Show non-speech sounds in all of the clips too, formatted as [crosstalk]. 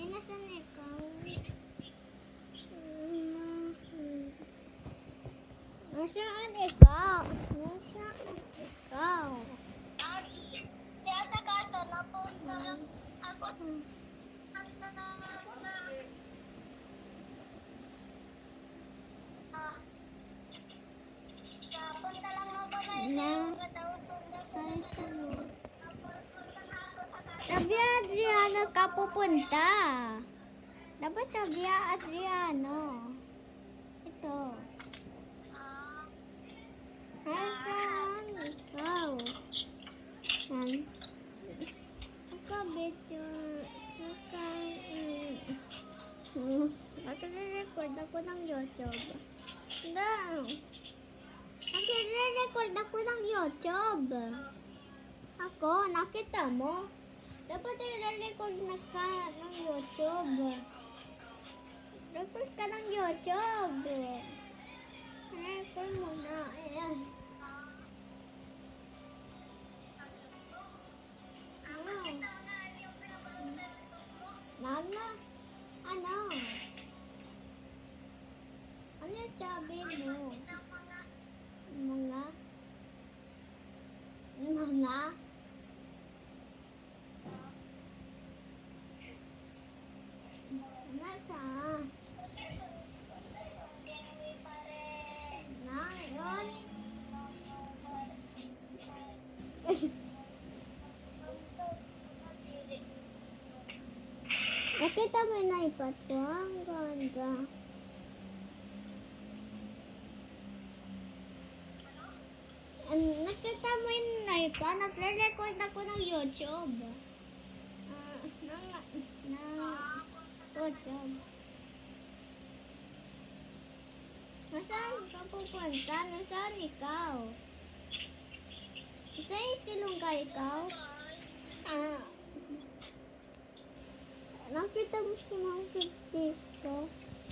Ay, nasan ikaw? Nasaan ikaw? Nasaan ikaw? Di ata kato, napunta lang ako. Napunta lang ako na Na. Saan siya mo? Sabi Adriano ka pupunta. Dapat sabi Adriano. Ito. Nasaan ikaw? Han? Aka medyo... Aka... Mm. Nagre-record ako ng YouTube. Na. Nagre-record ako ng YouTube. Ako, nakita mo? Dapat i-record na ka ng YouTube. Record ka ng YouTube. Record mo na. [laughs] Nakita mo na ipat ko? Ang ganda. An nakita mo yung naipa? Nagre-record ako ng YouTube. Ah, na, na, YouTube. Nasaan ka pupunta? Nasaan ikaw? Saan silong ka ikaw? Ah, nakita mo si Monkey dito?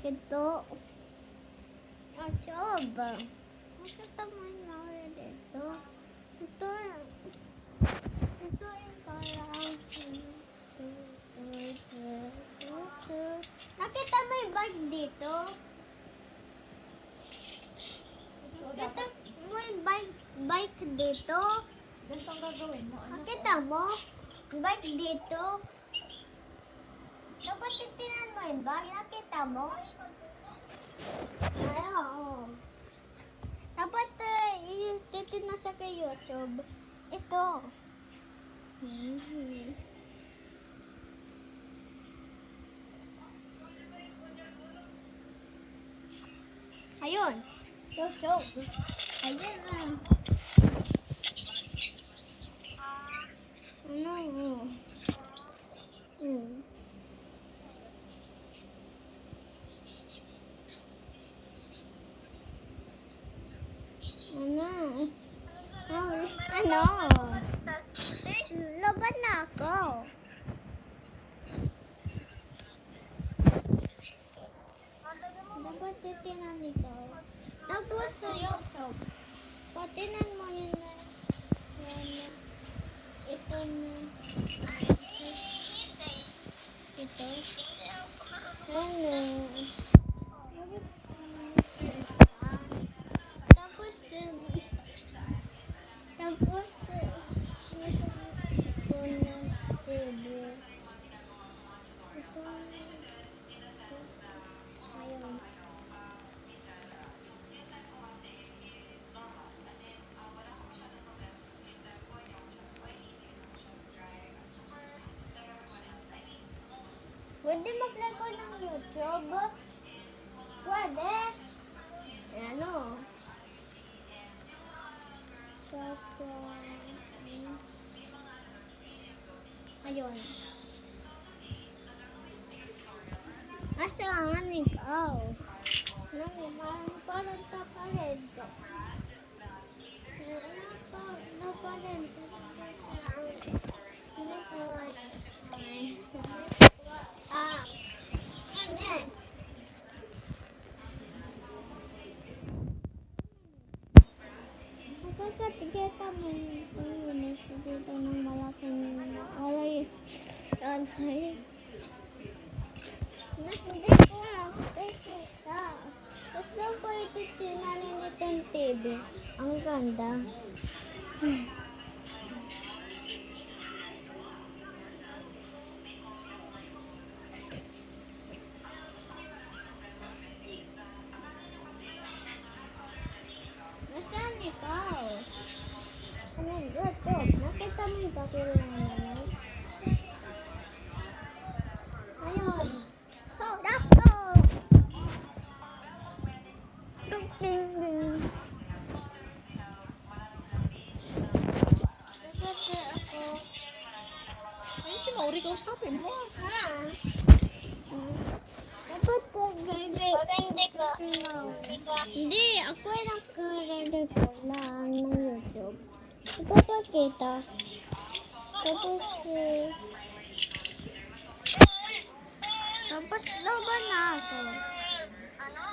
Ito. Ah, job. Nakita mo yung Mario dito? Ito. Ito yung parang... Nakita mo yung bag dito? Nakita mo yung bike, bike dito? Ganito ang gagawin mo. Ano? Nakita mo? Bike dito? Dapat titinan mo yung bag. Nakita mo? Ay, oo. Dapat uh, titignan sa kay YouTube. Ito. Mhm. Ayun. YouTube. Ayun na. Ano? Hmm. Ano? Ano? Ano? Laban na ako. Dapat titinan ito. Tapos sa YouTube. Patinan mo yun na. yun Ito na. Ito. Ano? Tapos, um, tapos, uh, ito na table. Ito. Pwede mag-record ng YouTube? Pwede. Ano? Saka... Ayun. Asahan ikaw? Nang parang parang. Napared ka Ah. Ano? Pagkakatigeta mo yung nasa dito ng malaking alay. Alay. Hindi ko makikita. Gusto ko ititinalin itong TV. Ang ganda. Kasi ako. Ano si Mauri mo? Ha? Dapat ko gagay. Maganda ka. Hindi, ako yung nakaredy ko lang ng YouTube. Ipapakita. Tapos, eh, tapos laban na ako. Ano?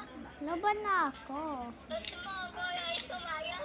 Laban na ako. Gusto mo ako ay tumayaw?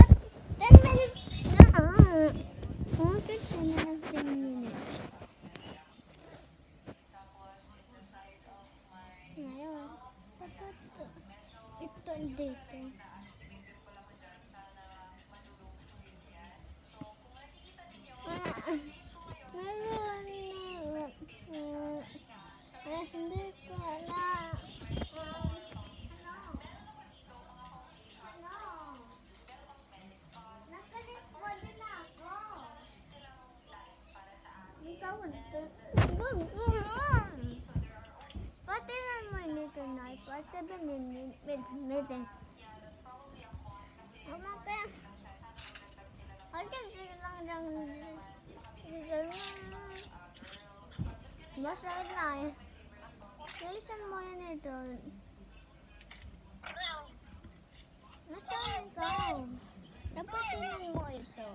Ikaw, Pati naman nito na pa 7 minutes. Mama ka. Okay, sige lang lang. Basta na eh. Listen mo yan ito. Nasaan ikaw? Dapat tingnan mo ito.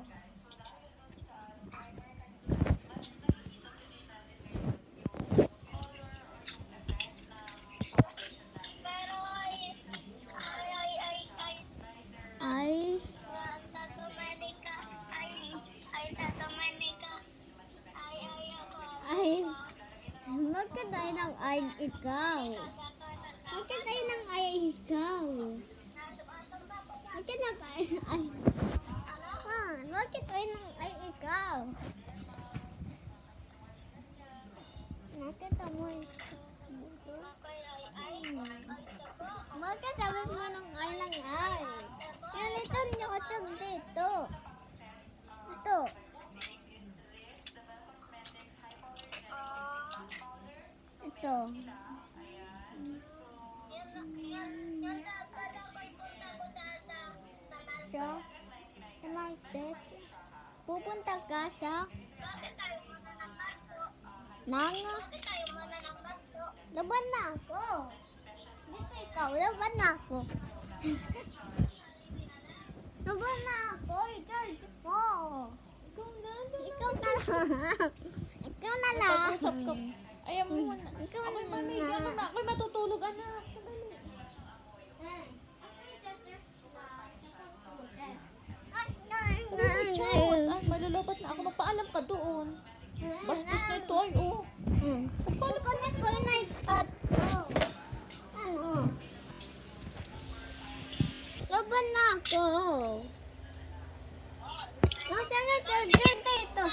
Tayo ng ay ikaw? Tayo ng ay ikaw? Bakit nag ay ay? Ah, tayo ng ay ikaw? Nakita mo sabi mo ng ay lang ay? Yan ito YouTube dito. Ito. Ito. So, sa Martes, pupunta ka sa Nanga. Laban na ako. Dito ikaw, laban na ako. [laughs] laban na ako, i-charge mo. Ikaw na, Ikaw na lang. Ikaw na lang. [laughs] Ayaw mo muna. Ikaw Ako'y na mamig, nga. ako na, ako'y matutulog, anak. Sandali. Ay, charot. Ay, malulobot na ako. Magpaalam ka doon. Bastos na ito, ay, oh. Mm. Kukunin ko iPad ko. Ano? Laban na ako. Nasaan yung charger dito?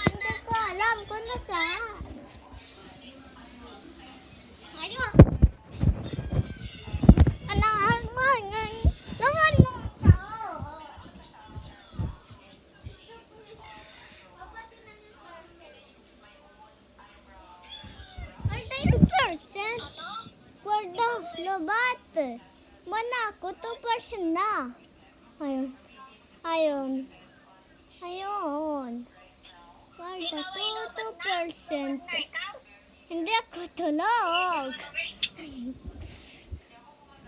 Tulog.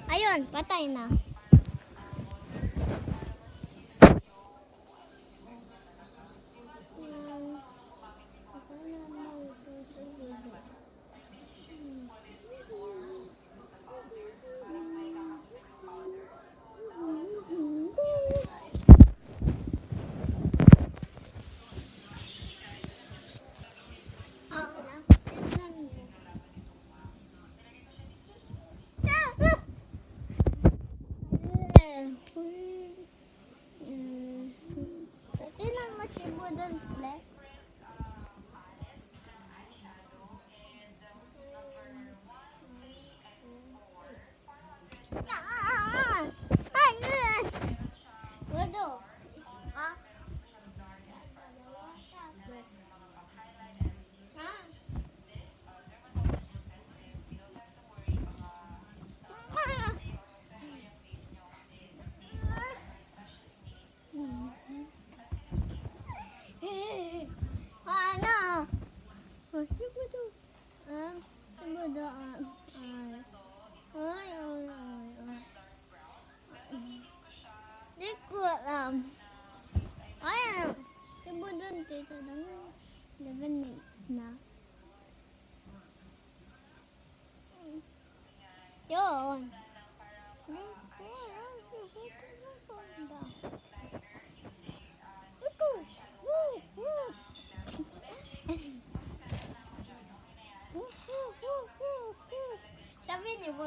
Ayun, patay na. Si Budo.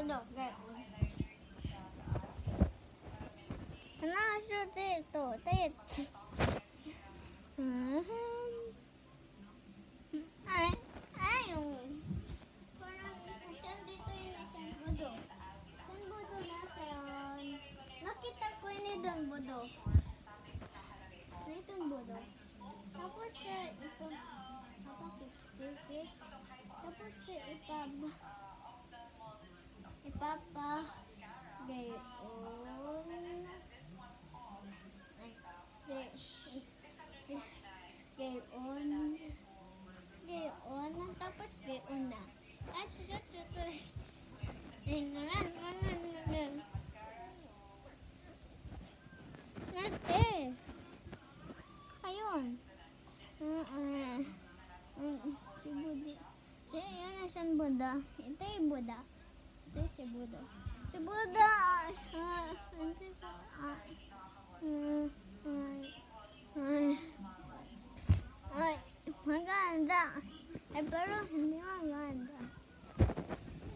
Sabi ni Budo, gano'n. Ano siya dito? Dito. Ay, Buddha. Ito yung Buddha. Ito si Buddha. Si Buddha! Ah, ito yung ah. Mm, ay, ay. Ay, maganda. Ay, pero hindi maganda.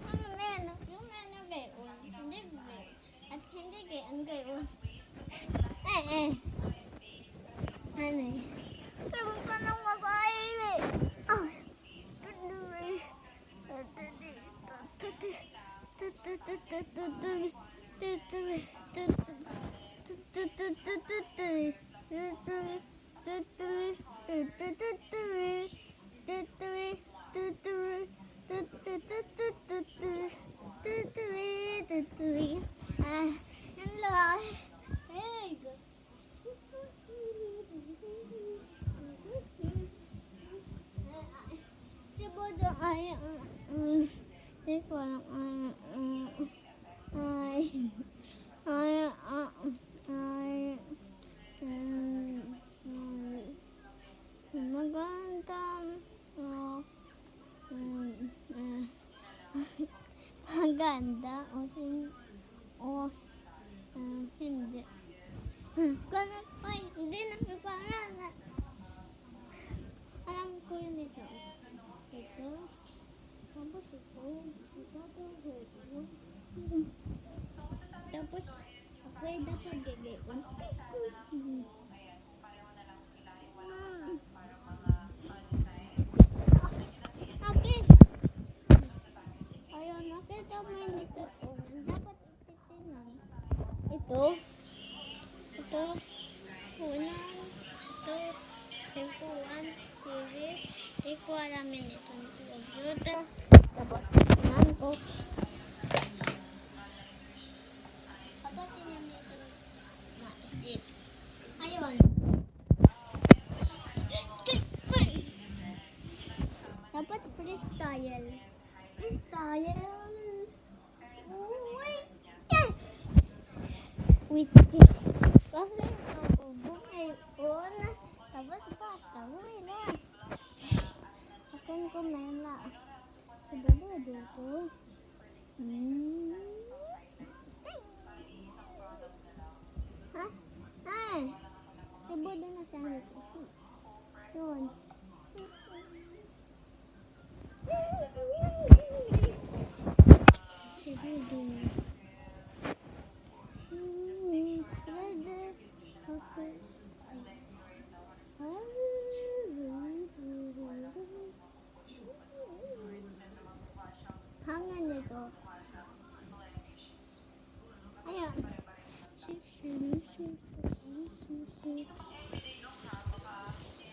Ano meron? Yung meron gayon. Hindi gayon. At hindi gayon gayon. Eh, eh. Ano eh? Ay, um, ko alam, um, um, ay, ay, ah, ay, um, maganda, oh, um, maganda, o hindi, o, hindi. Ganun, ay, hindi na, parang, alam ko yun ito. Ito. Tapos ito. Ito, ito, ito. Tapos, okay, dapat gagawin. Hmm. Ayun, nakita mo yung dito. Dapat ititin Ito. Ito. Unan. Ito. Pintuan. TV. Hindi ko alam yun ito. Computer. Tapos, yan ko. Dapat yun ito. Na-edit. Ayun. Dapat freestyle. Freestyle. Wait. Wait. Kasi ako bumayon. Tapos basta. Wait na. Akin ko ngayon la. Sabado dito. Hmm. Ha? Ay! Sabado na siya dito. Yun. Sabado. Hmm. Sabado. Tapos. Hangen nito. Ayan.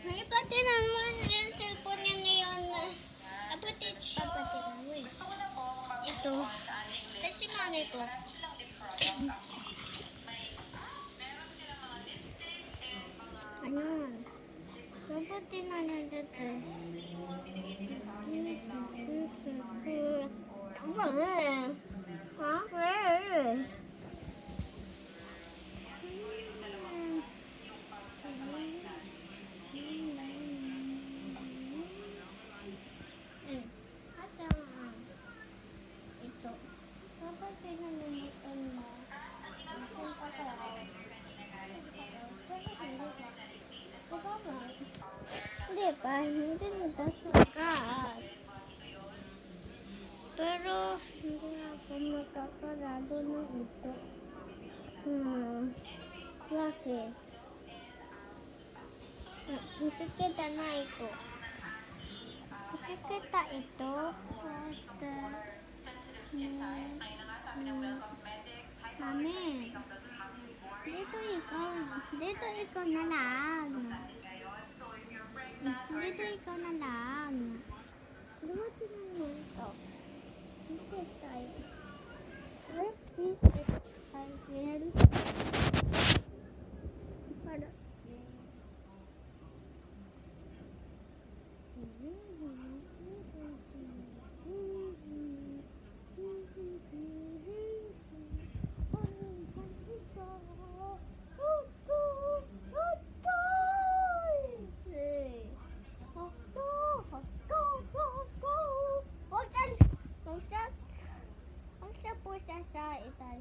Naipatid na naman yung cellphone niya ngayon na kapatid siya. Kapatid na, wait. Ito. Tapos si mami ko. Ayan. Kapatid na niya dito. Kapatid na niya dito. Hmm. Asa ang ito? Kapag pinanunitan mo, saan pa ka? Ikaw ba? Hindi pa, hindi mo tasakat. Pero, hindi ako makakarado ng ito. Hmm. Bakit? Nakikita na ito. Nakikita ito. At, uh. Mami, dito ikaw, dito ikaw na lang. Dito ikaw na lang. Dumating na mo ito. Is it? I will.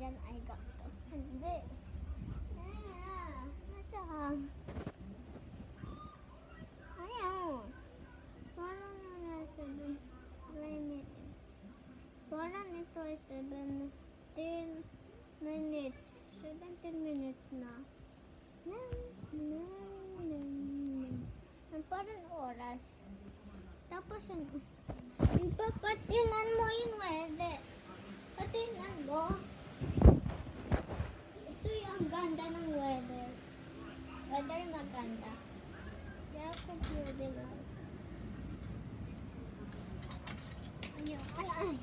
Italian ay gatto. Hindi. Ah, nasa Ayaw. Parang na na 7 minutes. Parang ito ay 17 minutes. 17 minutes na. Nan, nan, nan, nan. Ang parang oras. Tapos ano? Ipapatinan mo yung wede. Patinan mo. Ito yung ganda ng weather. Weather maganda. Kaya pwede lang. Ayun, ay, ay.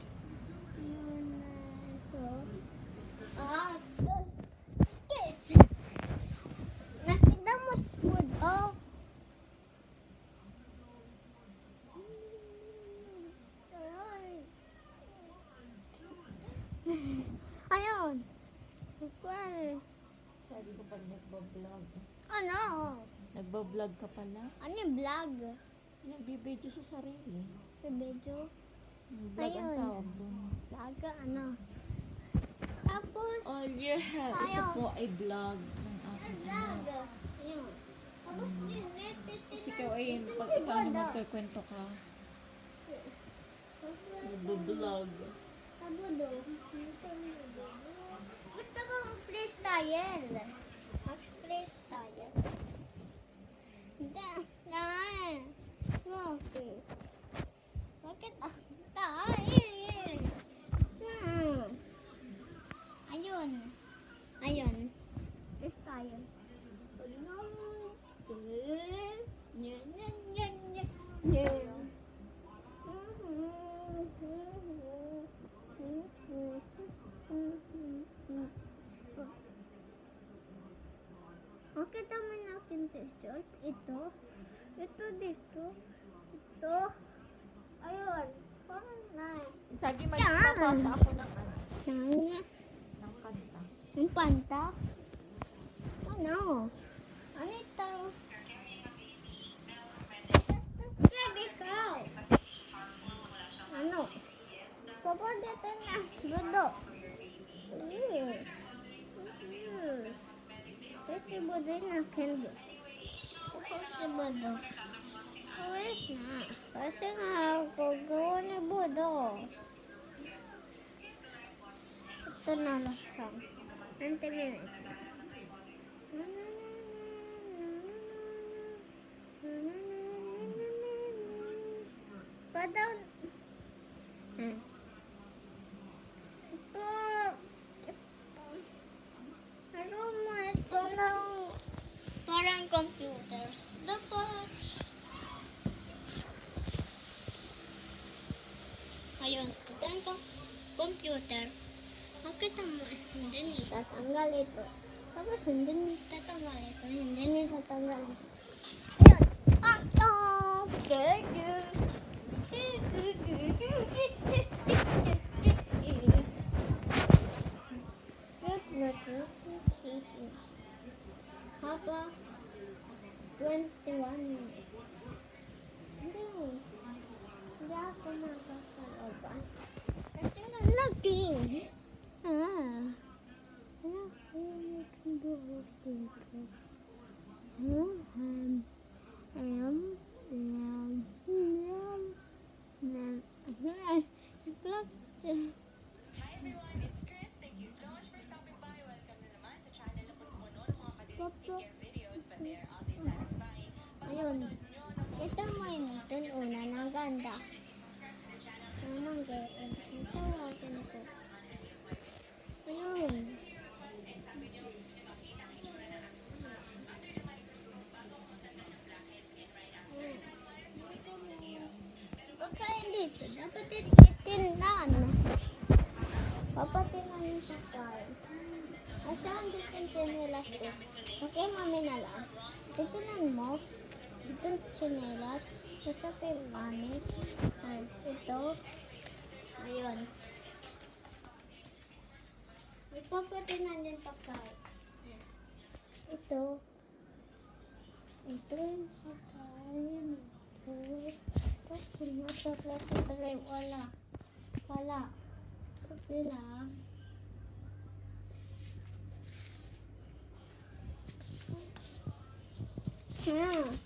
Yun na ito. Ah, ito. Okay. Nakita mo food, oh. Ay. Ayun. Well, Sabi ko pag nagbablog. ano? Nagbablog ka pala? Ano yung vlog? Nagbibideo sa sarili. Sa video? Vlog ang Ayun. tawag doon. Vlog, ano? Tapos, Oh yeah! Ito Ayaw. po ay vlog ng aking vlog. ano. Ayun. Tapos, yun, net, net, Kasi ikaw ay, pag si ikaw na Bodo. magkikwento ka, nagbablog. Tabudo. Gusto ko ang freestyle. Mag-freestyle. Da, daan. Bakit? Bakit ah? Daan. Hmm. Ayun. Ayun. Freestyle. Ano? Nyan, nyan, nyan, nyan, nyan. Okay naman t-shirt. Ito. Ito dito. Ito. Ayun. Parang na. Sabi Yan. magpapasa ako ng ano, ng kanta. Yung panta. Ano? Ano ito? Subscribe ikaw. Ano? Papa, dito na. Budo. Mm. Mm. Kasi budo na kendo. Papa, si budo. Pawis na. Kasi nga, gagawa ni budo. Ito na lang. 20 minutes na. Padaw. Hmm. Hindi ni tatanggal ito. Tapos hindi ni tatanggal ito. Hindi ni tatanggal ito. Haba 21 minutes. Nagbuhok dito. Hmm. Um. Um. Um. Um. Um. Ay, vlog siya. Hi everyone, it's Chris. By. Welcome na naman sa channel na puno ng mga kadilig skincare videos, but they are all day satisfying. Ayun. Pagpapanood nyo ng Ito mo yun. Ito una ng ganda. Unang ganda. Ito ito. Ayun. Pagka hindi ito, dapat itinan. Papatinan yung sakay. Asahan dito yung chinelas ko? Okay, mami na lang. Titinan mo. Ito yung chinelas. Nasa kay mami. Ay, ito. Ayun. May papatinan yung pagkain. Ito. Ito yung pagkain. Ito. Tapos nasa plato pala wala. Wala. Sabi lang. Hmm.